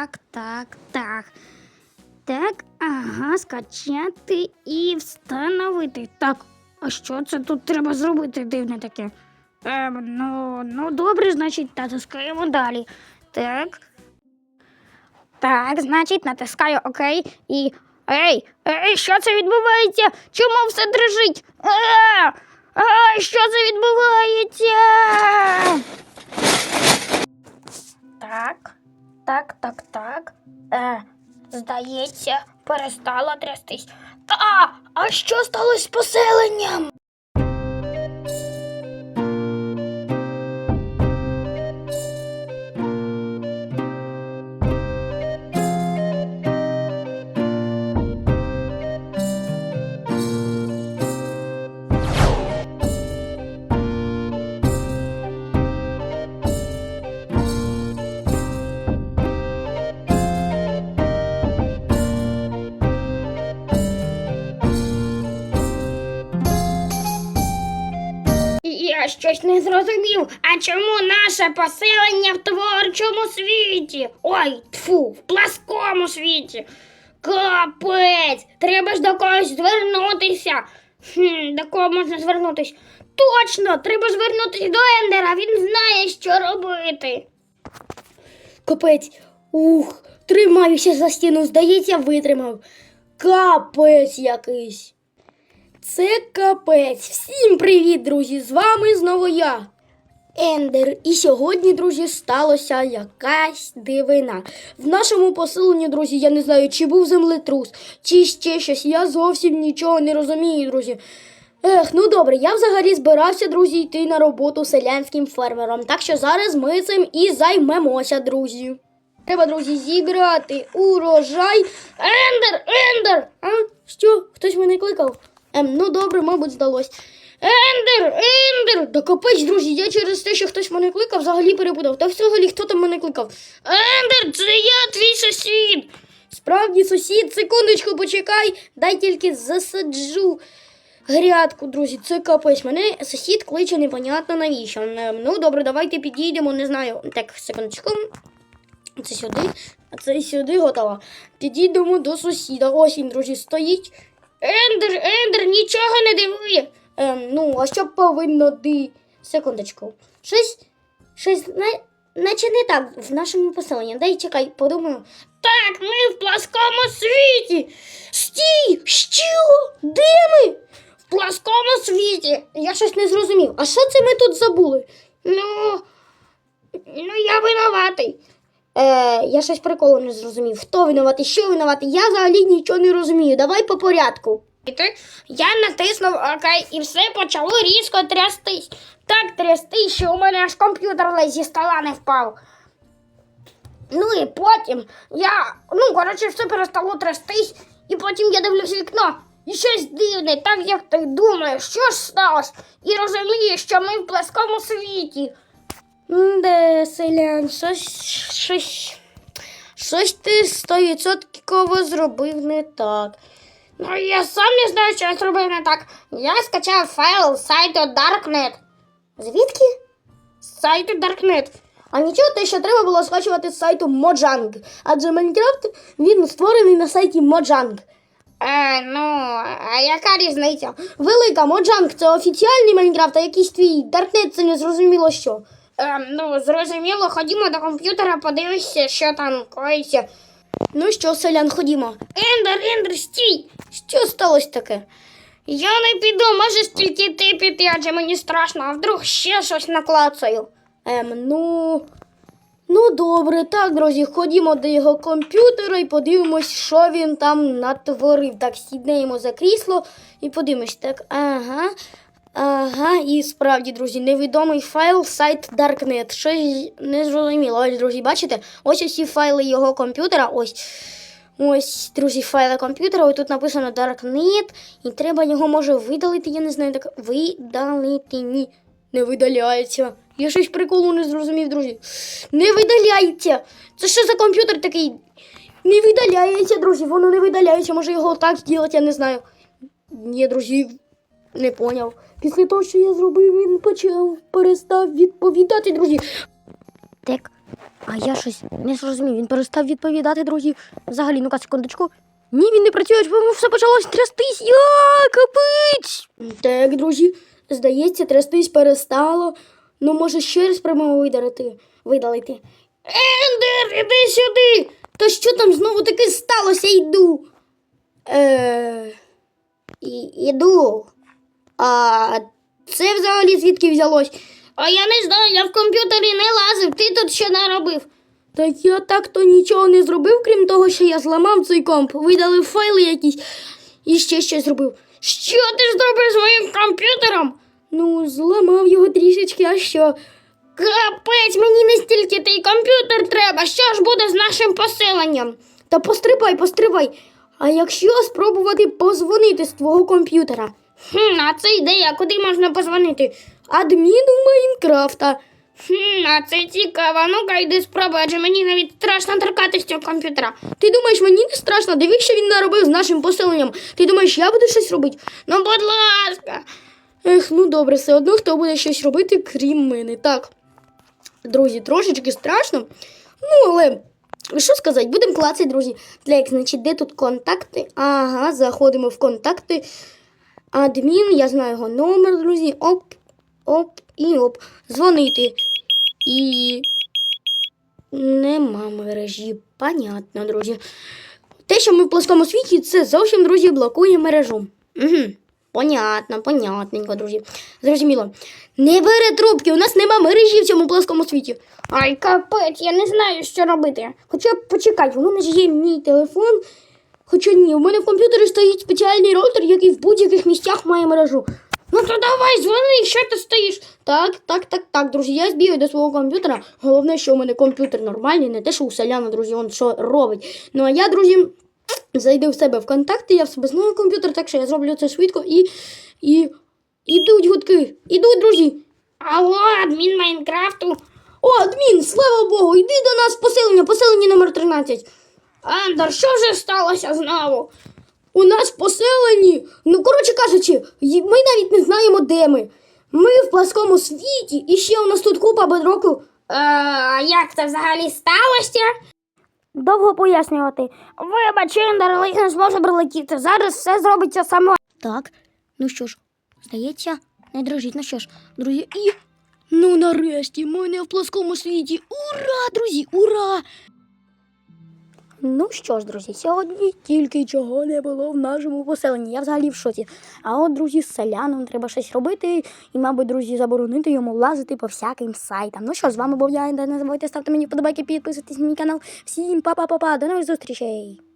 так, так, так. Так, ага, скачати і встановити. Так, а що це тут треба зробити дивне таке? Ем, ну, ну добре, значить, натискаємо далі. Так. Так, значить, натискаю ОК і. Ей, ей, що це відбувається? Чому все дрижить? А, а, що це відбувається? Так, так, так, здається, перестала трястись. Та, а що сталося з поселенням? Я щось не зрозумів. А чому наше поселення в творчому світі? Ой, тфу, в пласкому світі. Капець! Треба ж до когось звернутися. Хм, до кого можна звернутися? Точно, треба звернутися до Ендера, він знає, що робити. Капець. Ух, тримаюся за стіну, здається, витримав. Капець якийсь. Це капець. Всім привіт, друзі! З вами знову я. Ендер. І сьогодні, друзі, сталося якась дивина. В нашому поселенні, друзі, я не знаю, чи був землетрус, чи ще щось. Я зовсім нічого не розумію, друзі. Ех, ну добре, я взагалі збирався, друзі, йти на роботу селянським фермером. Так що зараз ми цим і займемося, друзі. Треба, друзі, зібрати урожай. Ендер, ендер! А? Що? Хтось мене кликав? Ем, ну добре, мабуть, здалось. Ендер, ендер! Да капець, друзі, я через те, що хтось мене кликав, взагалі перепутав. Та взагалі хто там мене кликав? Ендер, це я твій сусід. Справді, сусід, секундочку, почекай, дай тільки засаджу грядку, друзі. Це капець. Мене сусід кличе непонятно навіщо. Ем, Ну, добре, давайте підійдемо, не знаю. Так, секундочку. Це сюди, а це сюди готово. Підійдемо до сусіда. Ось він, друзі, стоїть. Ендер, Ендер, нічого не дивує. Ем, ну, а що повинно ди. Секундочку. Щось. Щось на- наче не так в нашому поселенні. Дай чекай, подумаю. Так, ми в пласкому світі. Стій! Що? Де ми? В пласкому світі. Я щось не зрозумів. А що це ми тут забули? Ну, ну я винуватий. Е, я щось приколу не зрозумів. Хто винуватий, що винуватий? Я взагалі нічого не розумію. Давай по порядку. Я натиснув ОК і все почало різко трястись. Так трястись, що у мене аж комп'ютер ледь зі стола не впав. Ну і потім я, ну, коротше, все перестало трястись, і потім я дивлюсь вікно. І щось дивне, так як ти думаєш, що ж сталося? І розумієш, що ми в пласкому світі. Де, селян, щось, щось, щось ти стовідсотково зробив не так. Ну, я сам не знаю, що я зробив не так. Я скачав файл з сайту Darknet. Звідки? З сайту Darknet. А нічого те, що треба було скачувати з сайту Mojang. Адже Майнкрафт він створений на сайті Mojang. Е, ну, а яка різниця? Велика Mojang це офіціальний Майнкрафт, а якийсь твій Darknet це не зрозуміло що. Е, ну, зрозуміло, ходімо до комп'ютера, подивишся, що там коїться. Ну що, селян, ходімо. Ендер, Ендер, стій! Що сталося таке? Я не піду, можеш тільки ти піти, адже мені страшно, а вдруг ще щось наклацаю. Ем, ну. Ну, добре, так, друзі, ходімо до його комп'ютера і подивимось, що він там натворив. Так, сіднемо за крісло і подивимось. Так, ага. Ага, і справді, друзі, невідомий файл сайт Darknet. Щось не зрозуміло. Ось, друзі, бачите? Ось усі файли його комп'ютера. Ось. Ось, друзі, файли комп'ютера. Ось тут написано Darknet. І треба його може видалити. Я не знаю, так. Видалити. Ні. Не видаляється. Я щось приколу не зрозумів, друзі. Не видаляється. Це що за комп'ютер такий? Не видаляється, друзі. Воно не видаляється. Може його так зробити, я не знаю. Ні, друзі, не поняв. Після того, що я зробив, він почав перестав відповідати, друзі. Так, А я щось не зрозумів. Він перестав відповідати, друзі. Взагалі, ну-ка, секундочку. Ні, він не працює, бо все почалось трястись. Я капець. Так, друзі, здається, трястись перестало. Ну, може, ще раз спробуємо видалити. видалити. Ендер, іди сюди. Та що там знову таки сталося? Йду. Е, іду. А це взагалі звідки взялось? А я не знаю, я в комп'ютері не лазив, ти тут що наробив? Так я так то нічого не зробив, крім того, що я зламав цей комп, видалив файли якісь і ще щось зробив. Що ти зробив з моїм комп'ютером? Ну, зламав його трішечки, а що? Капець, мені не стільки той комп'ютер треба. Що ж буде з нашим поселенням? Та пострибай, пострибай. А якщо спробувати позвонити з твого комп'ютера? Хм, а це ідея, куди можна позвонити? Адміну Майнкрафта. Хм, а це цікаво. Ну-ка йди спробуй, адже мені навіть страшно торкатись цього комп'ютера. Ти думаєш, мені не страшно? Дивись, що він наробив з нашим поселенням. Ти думаєш, я буду щось робити? Ну, будь ласка. Ех, ну добре, все одно хто буде щось робити, крім мене. Так. Друзі, трошечки страшно. Ну, але що сказати, будемо клацати, друзі. Для як, значить, де тут контакти? Ага, заходимо в контакти. Адмін, я знаю його номер, друзі. Оп, оп і оп. Дзвонити. І нема мережі. Понятно, друзі. Те, що ми в плоскому світі, це зовсім, друзі, блокує мережу. Угу. Понятно, понятненько, друзі. Зрозуміло. Не бере трубки, у нас нема мережі в цьому плоскому світі. Ай, капець, я не знаю, що робити. Хоча почекай, у мене ж є мій телефон. Хоча ні, у мене в комп'ютері стоїть спеціальний роутер, який в будь-яких місцях має мережу. Ну то давай, дзвони, що ти стоїш? Так, так, так, так, друзі, я збігаю до свого комп'ютера. Головне, що у мене комп'ютер нормальний, не те, що у селяна, друзі, він що робить. Ну а я, друзі, зайду в себе в контакти, я в себе знаю комп'ютер, так що я зроблю це швидко і. і. Ідуть гудки, ідуть, друзі. Алло, адмін Майнкрафту. О, адмін, слава Богу, йди до нас в поселення, поселення номер 13. Андер, що вже сталося знову? У нас в поселенні, ну, коротше кажучи, ми навіть не знаємо, де ми. Ми в пласкому світі, і ще у нас тут купа бедроку. Е, а як це взагалі сталося? Довго пояснювати. Вибач, Ендер, але я не зможу прилетіти. Зараз все зробиться само. Так, ну що ж, здається, не дрожіть. Ну що ж, друзі, і. Ну нарешті, ми не в плоскому світі. Ура, друзі, ура! Ну що ж, друзі, сьогодні тільки чого не було в нашому поселенні. Я взагалі в шоці. А от, друзі, з селяном треба щось робити і, мабуть, друзі, заборонити йому лазити по всяким сайтам. Ну що з вами був я, не забувайте ставити мені вподобайки, підписуйтесь на мій канал. Всім па-па-па-па, до нових зустрічей!